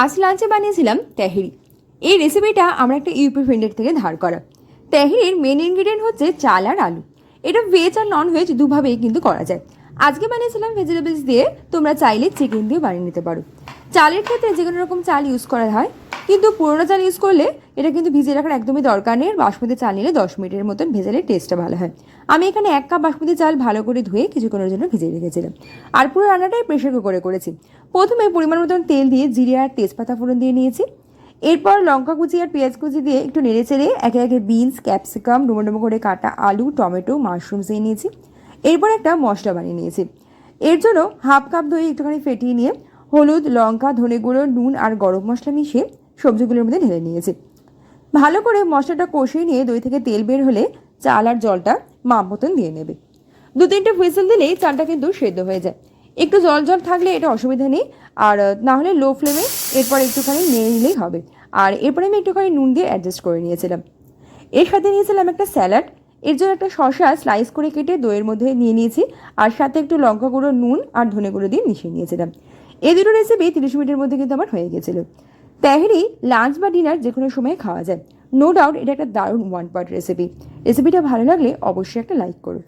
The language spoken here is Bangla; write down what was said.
আজ লাঞ্চে বানিয়েছিলাম তেহেরি। এই রেসিপিটা আমরা একটা ইউপি ফ্রেন্ডের থেকে ধার করা। তেহেরির মেন ইনগ্রিডিয়েন্ট হচ্ছে চাল আর আলু। এটা ভেজ আর নন ভেজ দুভাবেই কিন্তু করা যায়। আজকে বানিয়েছিলাম ভেজিটেবলস দিয়ে তোমরা চাইলে চিকেন দিয়ে বানিয়ে নিতে পারো। চালের ক্ষেত্রে যে কোনো রকম চাল ইউজ করা হয়। কিন্তু পুরোনো চাল ইউজ করলে এটা কিন্তু ভিজিয়ে রাখার একদমই দরকার নেই। বাসমতি চাল নিলে দশ মিনিটের মতন ভেজালে টেস্টটা ভালো হয়। আমি এখানে এক কাপ বাসমতি চাল ভালো করে ধুয়ে কিছুক্ষণের জন্য ভিজিয়ে রেখেছিলাম। আর পুরো রান্নাটাই প্রেশার কুকারে করেছি। প্রথমে পরিমাণ মতন তেল দিয়ে জিরে আর তেজপাতা ফোড়ন দিয়ে নিয়েছি। এরপর লঙ্কা কুচি আর পেঁয়াজ কুচি দিয়ে একটু নেড়ে চেড়ে একে একে বিনস ক্যাপসিকাম ডুমো ডুমো করে কাটা আলু, টমেটো মাশরুমস দিয়ে নিয়েছি। এরপর একটা মশলা বানিয়ে নিয়েছি। এর জন্য হাফ কাপ দই একটুখানি ফেটিয়ে নিয়ে হলুদ, লঙ্কা, ধনে গুঁড়ো, নুন আর গরম মশলা মিশিয়ে সবজিগুলোর মধ্যে ঢেলে নিয়েছি। ভালো করে মশলাটা কষিয়ে নিয়ে দই থেকে তেল বের হলে চাল আর জলটা মাপ মতন দিয়ে নেবে। দু তিনটে হুইসেল দিলেই চালটা কিন্তু সেদ্ধ হয়ে যায়। একটু জল জল থাকলে এটা অসুবিধা নেই। আর না হলে লো ফ্লেমে এরপর একটুখানি নিয়ে নিলেই হবে। আর এরপরে আমি একটুখানি নুন দিয়ে অ্যাডজাস্ট করে নিয়েছিলাম। এর সাথে নিয়েছিলাম একটা স্যালাড। এর জন্য একটা শসা স্লাইস করে কেটে দইয়ের মধ্যে নিয়ে নিয়েছি। আর সাথে একটু লঙ্কা গুঁড়ো, নুন আর ধনে গুঁড়ো দিয়ে মিশিয়ে নিয়েছিলাম। এই দুটো রেসিপি তিরিশ মিনিটের মধ্যে কিন্তু আমার হয়ে গেছিল। তেহরি, লাঞ্চ বা ডিনার যে কোনো সময় খাওয়া যায়। নো ডাউট এটা একটা দারুণ ওয়ান পার্ট রেসিপি রেসিপিটা ভালো লাগলে অবশ্যই একটা লাইক করো।